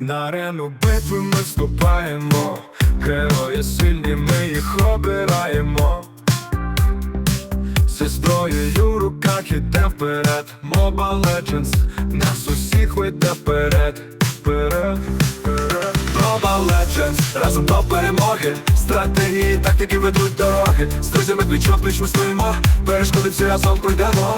На арену битви ми вступаємо, герої сильні, ми їх обираємо. Зі зброєю в руках іде вперед, Mobile Legends нас усіх веде вперед, вперед, вперед. Legends, разом до перемоги, стратегії, тактики ведуть дороги. З друзями пліч пліч ми стоїмо, перешкоди всі разом пройдемо.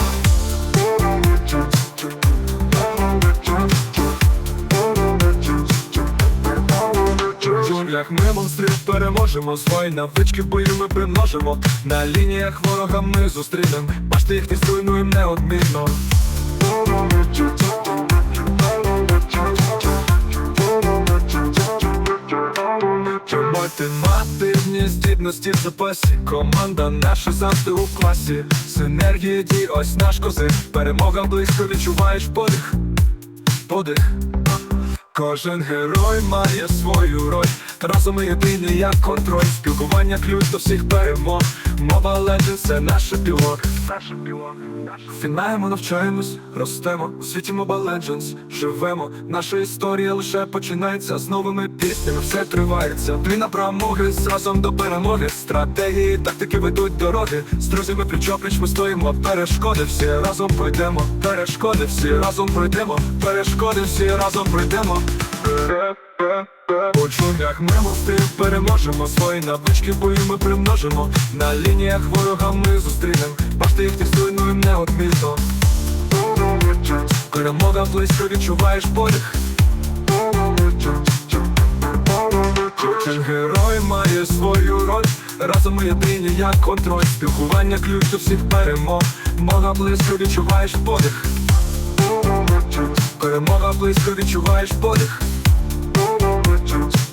Джунглях ми монстрів переможемо Свої навички в бою ми примножимо На лініях ворога ми зустрінем Бачите їх не зруйнуєм неодмінно Ультимативні здібності в запасі. Команда наша завжди у класі. Синергія дій, ось наш козир. Перемога близько відчуваєш подих. Подих. Кожен герой має свою роль. Разом ми єдині, як контроль. Спілкування ключ до всіх перемог. Mobile Legends – це наш епілог Наш епілог. Фінаємо, навчаємось, ростемо. У світі Mobile Legends. Живемо. Наша історія лише починається З новими піснями все тривається. Ти на промоги, разом до перемоги. Стратегії, тактики ведуть дороги. З друзями пліч-опліч ми стоїмо. Перешкоди всі разом пройдемо. Перешкоди всі разом пройдемо. Перешкоди всі разом пройдемо. У джунглях ми мости переможемо. Свої навички бою ми примножимо. На лініях ворога ми зустрінем. Бачите їх зруйнуєм неодмінно Перемога близько відчуваєш подих Кожен герой має свою роль. Разом ми єдині, як контроль. Спілкування ключ до всіх перемог. Мога близько відчуваєш подих. Перемога близько відчуваєш подих.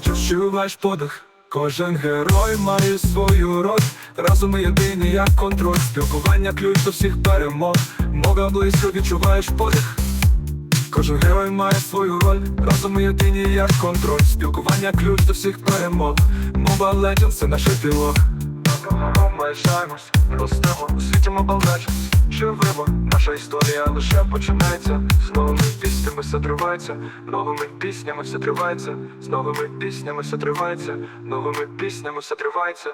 Відчуваєш подих. Кожен герой має свою роль. Разом ми єдині, як контроль. Спілкування ключ до всіх перемог. Мога близько відчуваєш подих Кожен герой має свою роль. Разом ми єдині, як контроль. Спілкування ключ до всіх перемог. Mobile Legends – це наш епілог ростемо. У світі Mobile Legends. Живемо, наша історія лише починається. З новими піснями все тривається. Новими піснями все тривається. З новими піснями все тривається. Новими піснями все тривається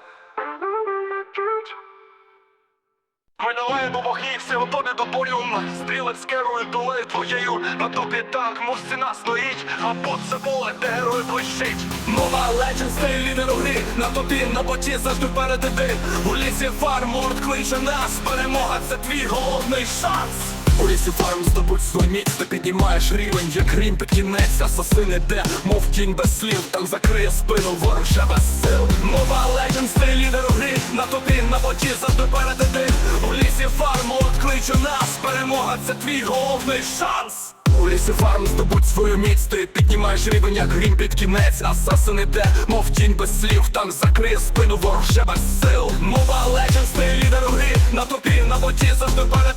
Минулаємо богів, все готові до бою Стрілець керує долею твоєю На тобі танк, мов стіна стоїть А под це поле, де герой блищить. Мова лечен, ти лідер у грі На тобі, на боті завжди перед іди. У лісі фармурт кличе нас Перемога це твій головний шанс у лісі фарм здобудь свій міць, ти піднімаєш рівень, як грім під кінець, асасин іде, мов кінь без слів, так закриє спину, ворог ще без сил. Мова Legends, ти лідер у грі, на тобі, на боті завжди перед У лісі фарму кличе нас, перемога це твій головний шанс. У лісі фарм здобудь свою міць, ти піднімаєш рівень, як грім під кінець, асасин іде, мов тінь без слів, там закриє спину, ворог ще без сил. Мова Legends, ти лідер у грі, на тобі, на боті завжди перед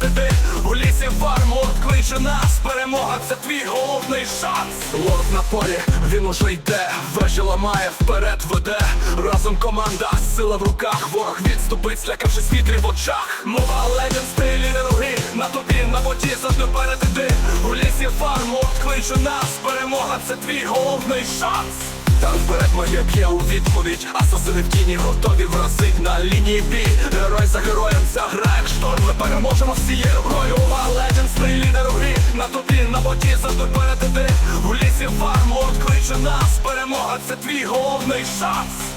перемога це твій головний шанс. Лорд на полі, він уже йде, вежі ламає, вперед веде. Разом команда, сила в руках, ворог відступить, злякавшись вітрі в очах. Мова Legends, стилі руги, на тобі, на воді, завжди перед іди У лісі фарму кличе нас, перемога це твій головний шанс. Там вперед моє п'є у відповідь. Асасини в тіні готові вразить на лінії бій. Герой за героєм як шторм. Ми переможемо всією грою. Legends, ти лідер у грі. На тобі, на боті завжди перед іди У лісі фарму кличе нас. Перемога це твій головний шанс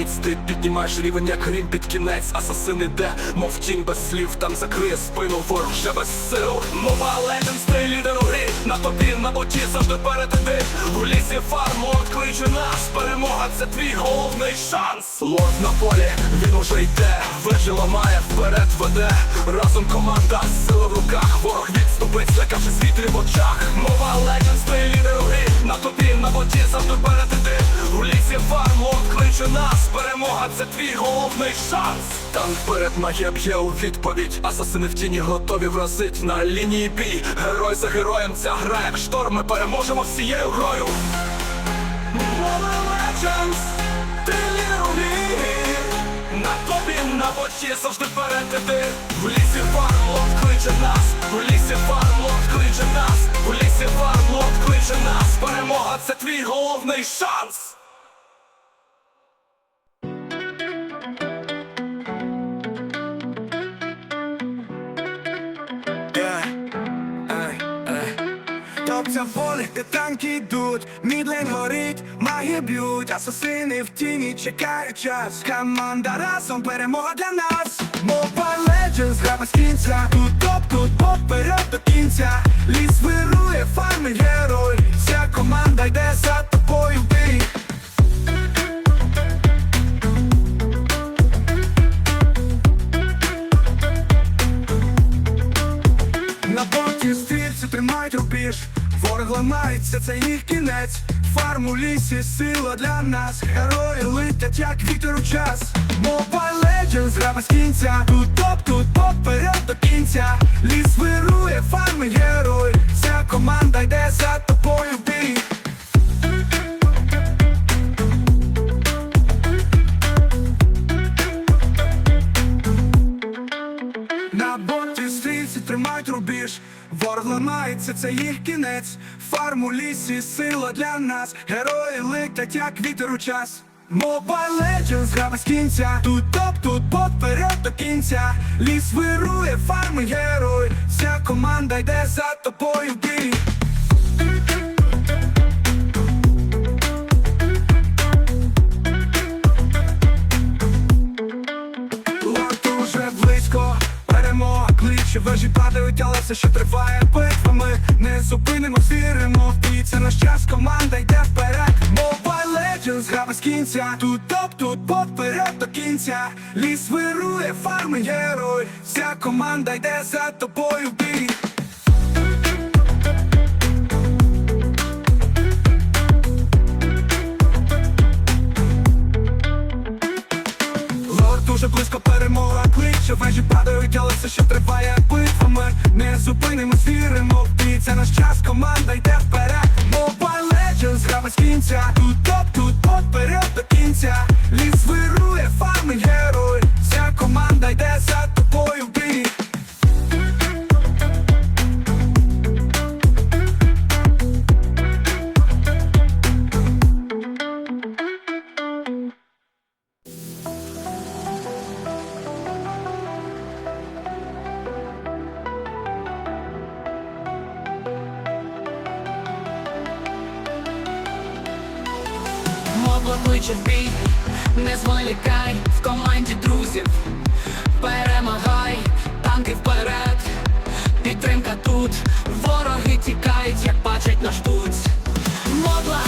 Міць, ти піднімаєш рівень, як грім під кінець. Асасин іде, мов тінь без слів, там закриє спину, ворог вже без сил. Мова Legends, ти лідер у грі На тобі, на боті завжди перед У лісі фарму кличе нас. Перемога це твій головний шанс. Лорд на полі, він уже йде. Вежі ламає, вперед веде. Разом команда, сила в руках. Ворог відступить, злякавши світлі в очах. Мова Legends, твої лідер у грі На тобі, на боті завжди перед У лісі фарму кличе нас Перемога це твій головний шанс. Танк вперед магія б'є у відповідь. Асасини в тіні готові вразить на лінії бій. Герой за героєм ця гра як шторм. Ми переможемо всією грою. Mobile Legends, ти лідер На тобі, на боті завжди перед іди В лісі фармлот кличе нас. В лісі фармлот кличе нас. В лісі фармлот кличе нас. Перемога це твій головний шанс Топця волі, де танки йдуть, мідлен горить, маги б'ють, асасини в тіні чекають час. Команда разом перемога для нас. Mobile Legends, гра без кінця. Тут топ, тут поперед до кінця. Ліс вирує, фарми герой. Вся команда йде за Ворог ламається, це їх кінець. Фарм у лісі, сила для нас. Герої летять, як вітер у час. Mobile Legends, гра без кінця. Тут топ, тут поперед до нас Герої летять, як вітер у час. Mobile Legends, гра без кінця. Тут топ, тут поперед до кінця. Ліс вирує, фарми герой. Вся команда йде за тобою бій Тут топ, тут поперед до кінця. Ліс вирує, фарми герой. Вся команда йде за тобою бій. Лорд дуже близько перемога. Кличе Вежі падають, але все ще триває битва Ми не зупинимось, віримо в бій. Це наш час, команда йде вперед. Mobile Legends, гра без кінця В бій, не зволікай в команді друзів, перемагай, танки вперед, підтримка тут, вороги тікають, як бачать наш путь. Мобла,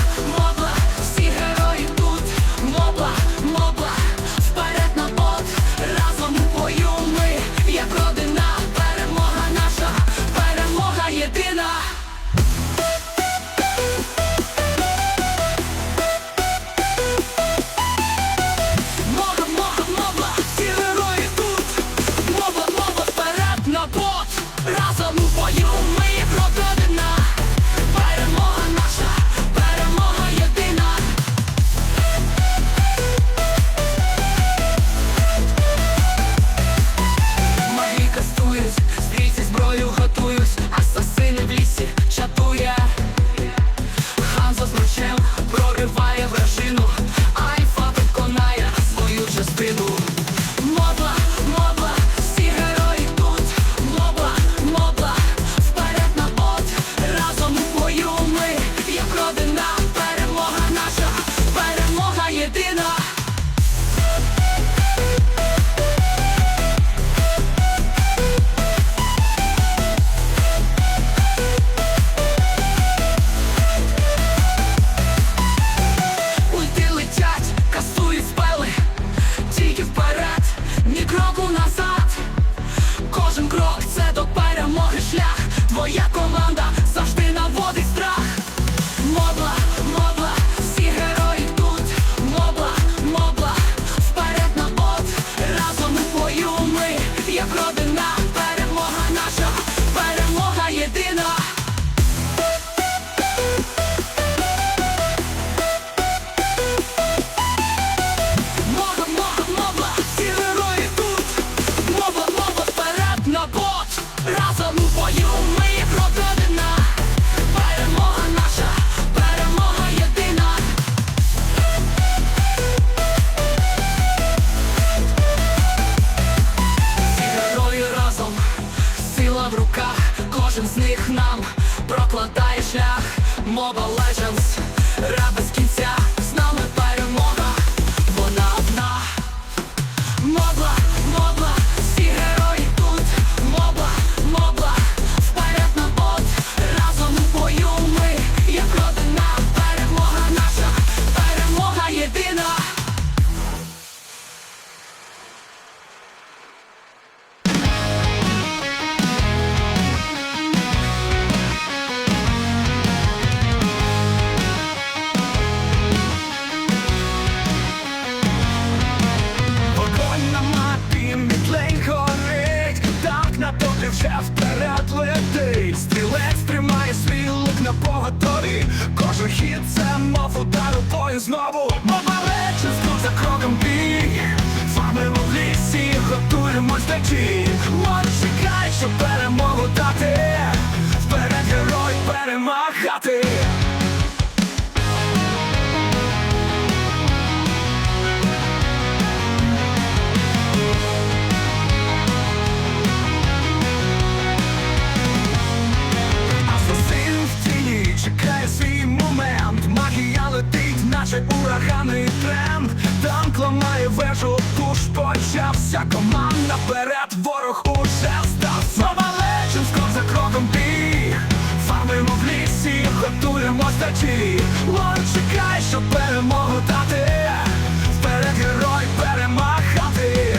тіні чекає свій момент. Магія летить, наче ураганний тренд. Танк ламає вежу, пуш почався. Команда вперед, ворог дій Ворог чекає, щоб перемогу дати. Вперед герой перемагати.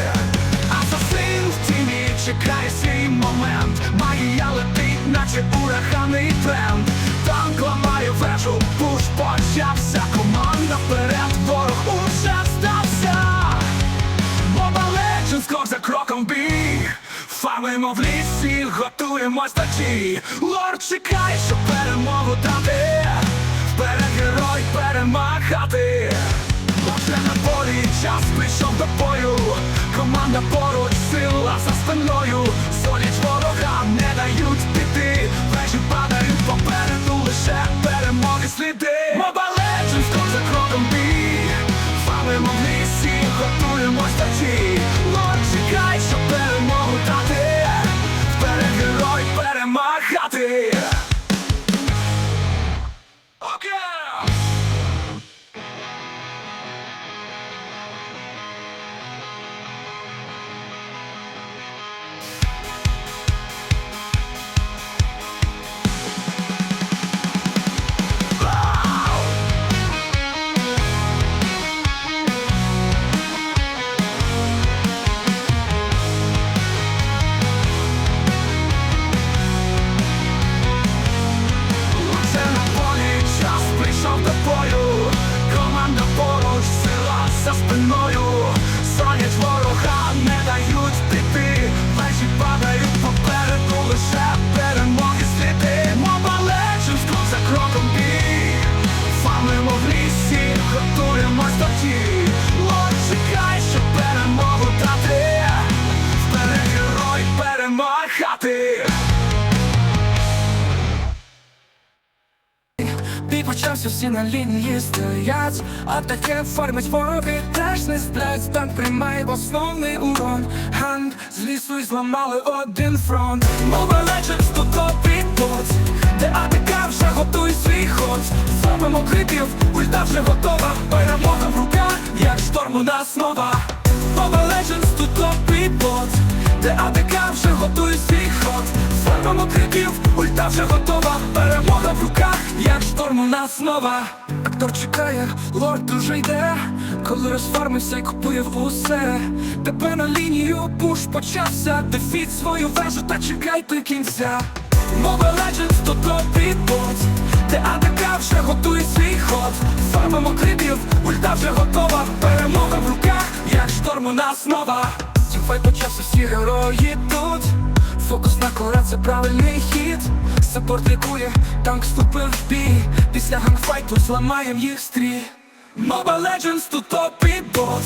Асасин в тіні чекає свій момент. Магія летить, наче ураганний тренд. Танк ламає вежу, пуш почався. Команда вперед, ворог уже здався. Mobile Legends, крок за кроком бій. Фармимо в лісі, готуємось до дій Лорд чекає, щоб перемогу дати Вперед герой перемагати Лише на полі час прийшов до бою. Команда поруч, сила за спиною. Соліч ворога не дають почався, всі на лінії стоять. А таке фармить вороги теж не сплять. Танк приймає основний урон. Ганд з лісу й зламали один фронт. Mobile Legends тут бот Де АТК вже готує свій ход. Зробимо крипів, ульта вже готова. Перемога в руках, як шторм у нас нова. Mobile Legends тут бот Де АТК вже готує свій ход. Зробимо крипів, ульта вже готова. Перемога в руках, як шторм у нас нова. Актор чекає, лорд уже йде. Коли розфармився і купує усе. Тебе на лінію пуш почався. Дефіт свою вежу та чекай до кінця. Mobile Legends то топі бот Де АДК вже готує свій ход. Фармимо крипів, ульта вже готова. Перемога в руках, як шторм у нас нова. Тімфайт почався, всі герої тут Фокус на кора, це правильний хід Саппорт лікує, танк вступив в бій. Після гангфайту зламаєм їх стрій. Mobile Legends тут топі бот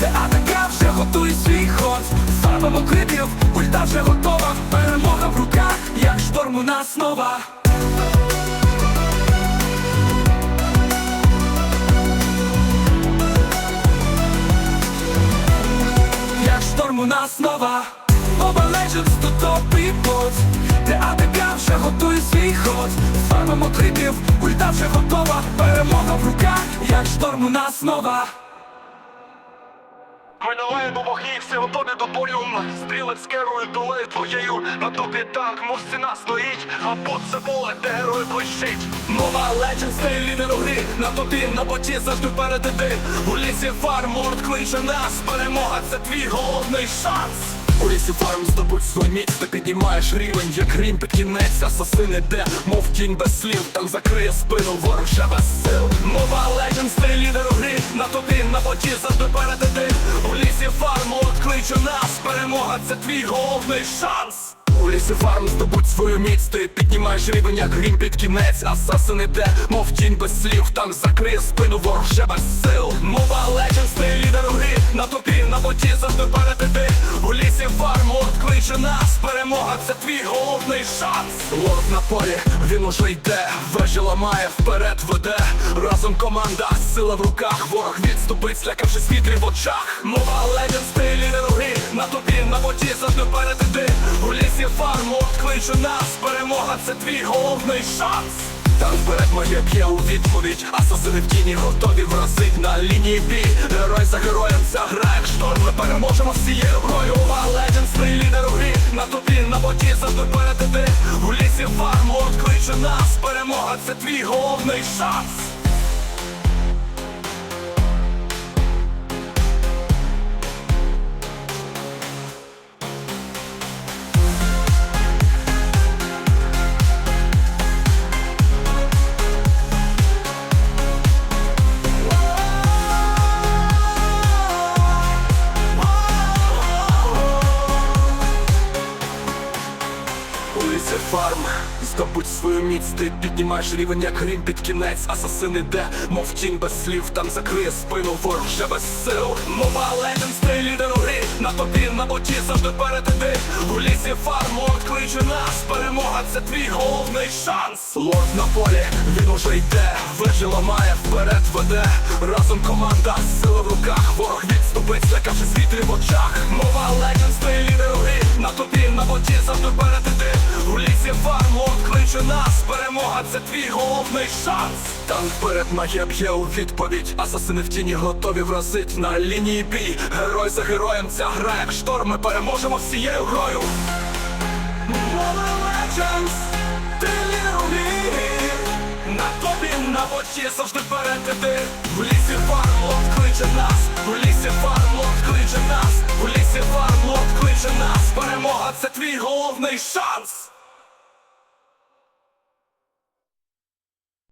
Де АТК вже готує свій ход. Фармимо крипів, ульта вже готова. Перемога в руках, як шторм у нас нова. Як шторм у нас нова Mobile Legends тут топі бот Де АТК вже готує свій ход. Фармимо крипів, ульта вже готова. Перемога в руках, як шторм у нас нова. Минулаємо богів, все готові до бою. Стрілець керує долею твоєю. На тобі танк, мов стіна стоїть. А бот це поле, де герой блищить. Мова Legends, стиль лідер у грі. На топі, на боті завжди вперед іди. У лісі фарм, лорд кличе нас. Перемога це твій головний шанс у лісі фарм здобуть свій міць, піднімаєш рівень, як грім під кінець, асасин іде, мов кінь без слів, там закриє спину, ворог ще без сил. Мова легенд, ти лідер у грі, на тобі, на боті завжди перед іди. У лісі фарму, от кличе нас, перемога це твій головний шанс. У лісі фарм здобудь свою міць, ти піднімаєш рівень, як грім під кінець, асасин іде, мов тінь без слів, там закриє спину, ворог вже без сил. Мова Legends, ти лідер у грі, на тобі, на боті завжди перед. У лісі фарм, от кличе нас, перемога це твій головний шанс. Лорд на полі, він уже йде, вежі ламає, вперед веде. Разом команда, сила в руках, ворог відступить, злякавшись вітрів в очах. Мова Legends, ти лідер у грі, на тобі, на боті завжди перед іди. У лісі фарм, от кличе нас, перемога це твій головний шанс. Там вперед моє п'є у відповідь Асасини в тіні готові вразить на лінії бій. Герой за героєм ця гра, як шторм. Ми переможемо всією грою. А Legends, ти лідер грі. На тобі, на боті завжди перед іди. У лісі фарм, от кличе нас Перемога це твій головний шанс здобудь свою міць, ти піднімаєш рівень, як грім під кінець, асасин іде, мов тінь без слів, там закриє спину, ворог вже без сил. Мова Legends, ти лідер у на тобі, на боті завжди перед іди. У лісі фарм, от кличе нас, перемога це твій головний шанс. Лорд на полі, він уже йде, вежі ламає, вперед веде. Разом команда, сила в руках, ворог відступить, злякавшись вітрів в очах. Мова Legends, ти лідер у на тобі, на боті завжди перед фарм, от кличе нас, перемога це твій головний шанс. Танк вперед має б'є у відповідь. Асасини в тіні готові вразить на лінії бій. Герой за героєм ця гра, як шторм, ми переможемо всією грою. Legends, ти лідер. На тобі, на боті завжди перед іди. В лісі фарм, лот кличе нас. В лісі фарм, лот кличе нас. В лісі фарм, лот кличе нас. Перемога це твій головний шанс.